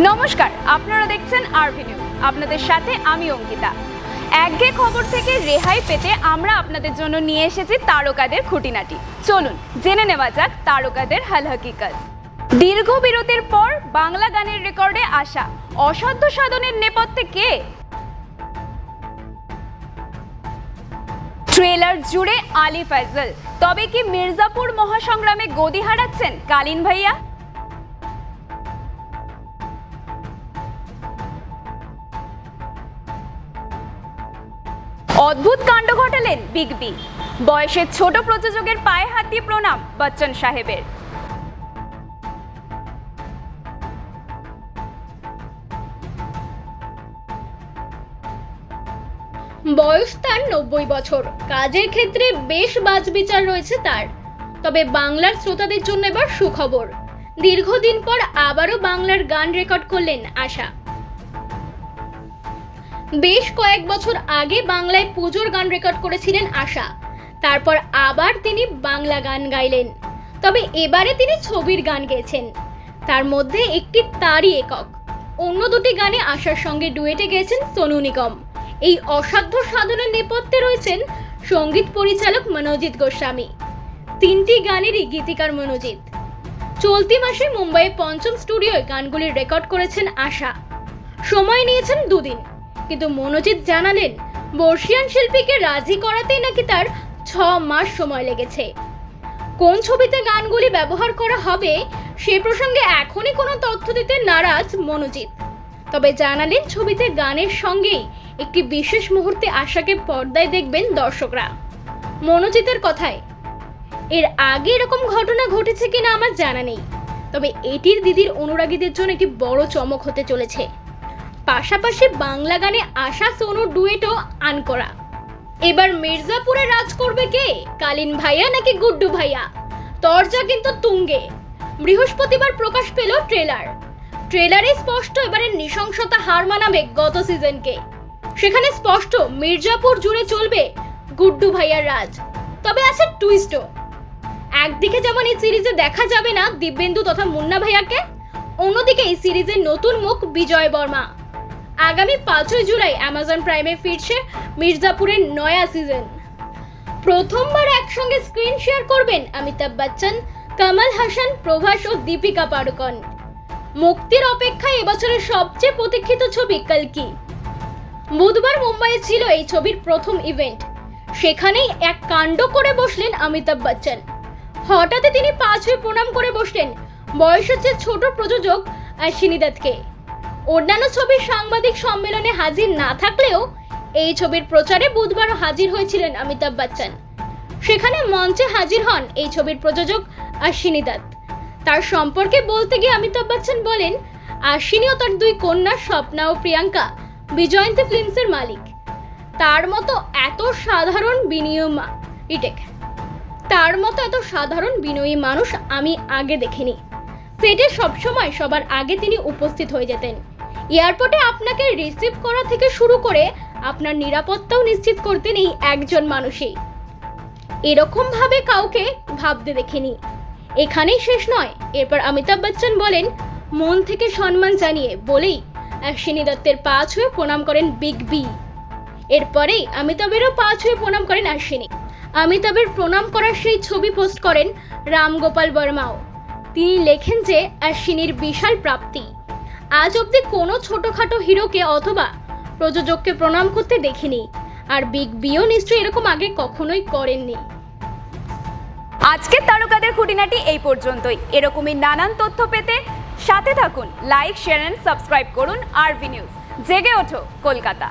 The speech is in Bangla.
নমস্কার, আপনারা দেখছেন আরভি নিউজ আপনাদের সাথে আমি অঙ্কিতা। একঘে খবর থেকে রেহাই পেতে আমরা আপনাদের জন্য নিয়ে এসেছি তারকাদের খুঁটিনাটি। চলুন, জেনে নেওয়া যাক তারকাদের হাল হাকিকত। দীর্ঘ বিরতির পর বাংলা গানের রেকর্ডে আসা অসাধ্য সাধনের নেপথ্যে কে? ট্রেলার জুড়ে আলী ফয়জল তবে কি মির্জাপুর মহাসংগ্রামে গদি হারাচ্ছেন কালিন ভাইয়া? অদ্ভুত কাণ্ড ঘটালেন বিগ বি। বয়সের ছোট প্রযোজকের পায়ে হাত দিয়ে প্রণাম বচ্চন সাহেবের। বয়স তার নব্বই বছর। কাজের ক্ষেত্রে বেশ বাজবিচার রয়েছে তার। তবে বাংলার শ্রোতাদের জন্য এবার সুখবর। দীর্ঘদিন পর আবারও বাংলার গান রেকর্ড করলেন আশা। বেশ কয়েক বছর আগে বাংলায় পুজোর গান রেকর্ড করেছিলেন আশা। তারপর আবার তিনি বাংলা গান গাইলেন। তবে এবারে তিনি ছবির গান গেয়েছেন। তার মধ্যে একটি তারই একক। অন্য দুটি গানে আশার সঙ্গে ডুয়েটে গেছেন সোনু নিগম। এই অসাধ্য সাধনের নেপথ্যে রয়েছেন সংগীত পরিচালক মনোজিৎ গোস্বামী। তিনটি গানেরই গীতিকার মনোজিৎ। চলতি মাসে মুম্বাইয়ে পঞ্চম স্টুডিওয় গানগুলির রেকর্ড করেছেন আশা। সময় নিয়েছেন দুদিন। কিন্তু মনোজিৎ জানালেন, বর্ষিয়ান শিল্পীকে রাজি করাতেই নাকি তার ছ মাস সময় লেগেছে। কোন ছবিতে গানগুলি ব্যবহার করা হবে, সে প্রসঙ্গে এখনই কোনো তথ্য দিতে নারাজ মনোজিৎ। তবে জানালেন, ছবিতে গানের সঙ্গেই একটি বিশেষ মুহূর্তে আশাকে পর্দায় দেখবেন দর্শকরা। মনোজিতের কথায়, এর আগে এরকম ঘটনা ঘটেছে কিনা আমার জানা নেই। তবে এটির দিদির অনুরাগীদের জন্য একটি বড় চমক হতে চলেছে। পাশাপাশি বাংলা গানে আশা সোনুর ডুয়েটও আন করা। এবার মির্জাপুরে রাজ করবে কে? কালিন ভাইয়া নাকি গুড্ডু ভাইয়া? তরজা কিন্তু তুঙ্গে। বৃহস্পতিবার প্রকাশ পেল ট্রেলার ট্রেলারে স্পষ্ট এবারে নৃশংসতা হার মানাবে গত সিজনকে সেখানে স্পষ্ট মির্জাপুর জুড়ে চলবে গুড্ডু ভাইয়ার রাজ। তবে আছে টুইস্টও একদিকে যেমন এই সিরিজে দেখা যাবে না দিব্যেন্দু তথা মুন্না ভাইয়াকে, অন্যদিকে এই সিরিজের নতুন মুখ বিজয় বর্মা। আগামী পাঁচই জুলাই অ্যামাজন প্রাইমে ফিরছে মির্জাপুরের নয়া সিজন প্রথমবার একসঙ্গে স্ক্রিন শেয়ার করবেন অমিতাভ বচ্চন, কামাল হাসান, প্রভাস ও দীপিকা পাড়ুকন। মুক্তির অপেক্ষায় এবছরের সবচেয়ে প্রতীক্ষিত ছবি কালকি। বুধবার মুম্বাইয়ে ছিল এই ছবির প্রথম ইভেন্ট সেখানেই এক কাণ্ড করে বসলেন অমিতাভ বচ্চন। হঠাৎই তিনি পাঁচ হয়ে প্রণাম করে বসলেন। বয়সের চেয়ে ছোট প্রযোজক অশ্বিনী দত্তকে। অন্যান্য ছবির সাংবাদিক সম্মেলনে হাজির না থাকলেও এই ছবির প্রচারে বুধবারও হাজির হয়েছিলেন অমিতাভ বচ্চন। সেখানে মঞ্চে হাজির হন এই ছবির প্রযোজক অশ্বিনী দত্ত। তার সম্পর্কে বলতে গিয়ে অমিতাভ বচ্চন বলেন আশ্বিনী ও তার দুই কন্যা স্বপ্না ও প্রিয়াঙ্কা বিজয়ন্তী ফিল্মসের মালিক। তার মতো এত সাধারণ বিনিয়োগ ইটেক তার মতো এত সাধারণ বিনয়ী মানুষ আমি আগে দেখিনি। সেটে সবসময় সবার আগে তিনি উপস্থিত হয়ে যেতেন। এয়ারপোর্টে আপনাকে রিসিভ করা থেকে শুরু করে আপনার নিরাপত্তাও নিশ্চিত করতেন এই একজন মানুষই। এরকম ভাবে কাউকে ভাবতে দেখিনি। এখানেই শেষ নয়। এরপর অমিতাভ বচ্চন বলেন, মন থেকে সম্মান জানিয়ে বলেই অশ্বিনী দত্তের পা ছুঁয়ে প্রণাম করেন বিগ বি এরপরেই অমিতাভেরও পা ছুঁয়ে প্রণাম করেন অশ্বিনী। অমিতাভের প্রণাম করার সেই ছবি পোস্ট করেন রামগোপাল বর্মাও। তিনি লেখেন যে, অশ্বিনীর বিশাল প্রাপ্তি। আজ অবধি কোনো ছোটোখাটো হিরোকে অথবা প্রযোজককে প্রণাম করতে দেখিনি। আর বিগ বিও নিশ্চয়ই এরকম আগে কখনোই করেননি। আজকের তারকাদের খুঁটিনাটি এই পর্যন্তই। এরকমই নানান তথ্য পেতে সাথে থাকুন লাইক শেয়ার অ্যান্ড সাবস্ক্রাইব করুন আরভি নিউজ জেগে ওঠো কলকাতা।